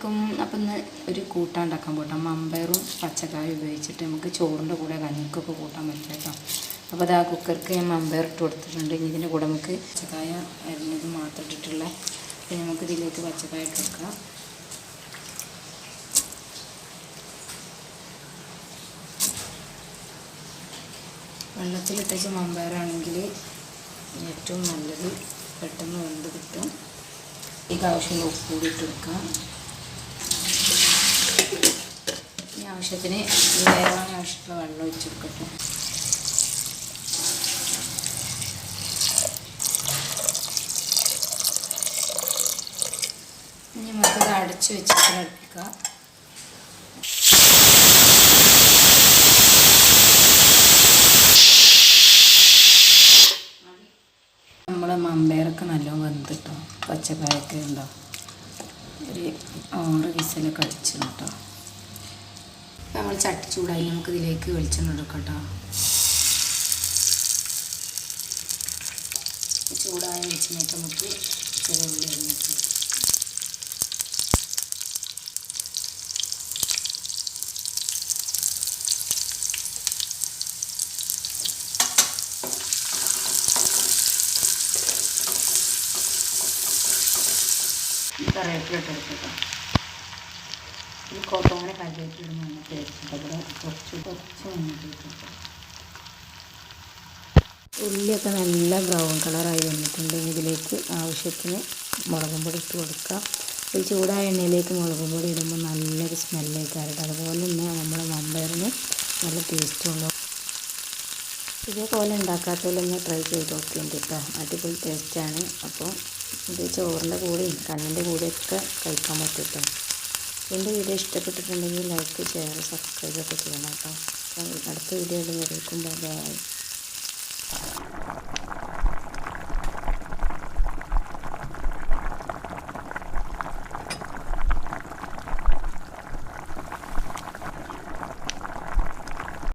അലൈക്കും അപ്പം ഇന്ന് ഒരു കൂട്ടാൻ ഉണ്ടാക്കാൻ പോട്ടെ. മമ്പയറും പച്ചക്കായും ഉപയോഗിച്ചിട്ട് നമുക്ക് ചോറിന്റെ കൂടെ കഞ്ഞിക്കൊക്കെ കൂട്ടാൻ പറ്റും കേട്ടോ. അപ്പോൾ അത് ആ കുക്കർക്ക് ഞാൻ മമ്പയർ ഇട്ട് കൊടുത്തിട്ടുണ്ട്. ഇനി ഇതിന്റെ കൂടെ നമുക്ക് പച്ചക്കായ അരിഞ്ഞത് മാത്രം ഇട്ടിട്ടുള്ള പിന്നെ നമുക്ക് ഇതിലേക്ക് പച്ചക്കായ ഇട്ട് കൊടുക്കാം. വെള്ളത്തിലിട്ടച്ച മമ്പയറാണെങ്കിൽ ഏറ്റവും നല്ലത് പെട്ടെന്ന് വെന്ത് കിട്ടും. ഈ ആവശ്യമുള്ള ഉപ്പ് കൂടി ഇട്ട് കൊടുക്കാം ഇനി ആവശ്യത്തിന് ഈ വേവാൻ ആവശ്യമുള്ള വെള്ളം ഒഴിച്ചു കൊടുക്കട്ടെ. ഇനി നമുക്കിത് അടച്ച് വെച്ചിട്ട് നമ്മളെ മമ്പയറൊക്കെ നല്ലോണം വെന്തിട്ടോ. പച്ചക്കായൊക്കെ ഉണ്ടോ? ഒരു ആറ് വിസലൊക്കെ അടിച്ചു കേട്ടോ നമ്മൾ ചട്ടി ചൂടായി നമുക്ക് ഇതിലേക്ക് വെളിച്ചെണ്ണ എടുക്കാം ചൂടായ വെളിച്ചെണ്ണയൊക്കെ നമുക്ക് ചെറിയ ഉള്ളി അരിഞ്ഞിട്ട് കറിവേപ്പില ഇട്ടെടുക്കട്ടോ ഈ കറിവേപ്പില നല്ല ടേസ്റ്റ് ഇവിടെ കുറച്ച് കുറച്ച് മഞ്ഞിട്ട് ഉള്ളിയൊക്കെ നല്ല ബ്രൗൺ കളറായി വന്നിട്ടുണ്ട്. ഇതിലേക്ക് ആവശ്യത്തിന് മുളകും പൊടി ഇട്ട് കൊടുക്കാം. ഈ ചൂടായ എണ്ണയിലേക്ക് മുളകും പൊടി ഇടുമ്പോൾ നല്ലൊരു സ്മെല്ലായിക്കാറുണ്ട് അതുപോലെ തന്നെ നമ്മുടെ മമ്പയറിന് നല്ല ടേസ്റ്റും ഉണ്ടാവും ഇതേപോലെ ഉണ്ടാക്കാത്തതിലൊന്ന് ട്രൈ ചെയ്ത് നോക്കിയിട്ടുണ്ട് കേട്ടോ അടിപൊളി ടേസ്റ്റാണ് അപ്പോൾ ഇത് ചോറിന്റെ കൂടെയും കണ്ണിന്റെ കൂടെയൊക്കെ കഴിക്കാൻ പറ്റും കേട്ടോ എന്റെ വീഡിയോ ഇഷ്ടപ്പെട്ടിട്ടുണ്ടെങ്കിൽ ലൈക്ക് ഷെയർ സബ്സ്ക്രൈബ് ഒക്കെ ചെയ്യണം കേട്ടോ. അടുത്ത വീഡിയോയിൽ വരേക്കും. ബൈ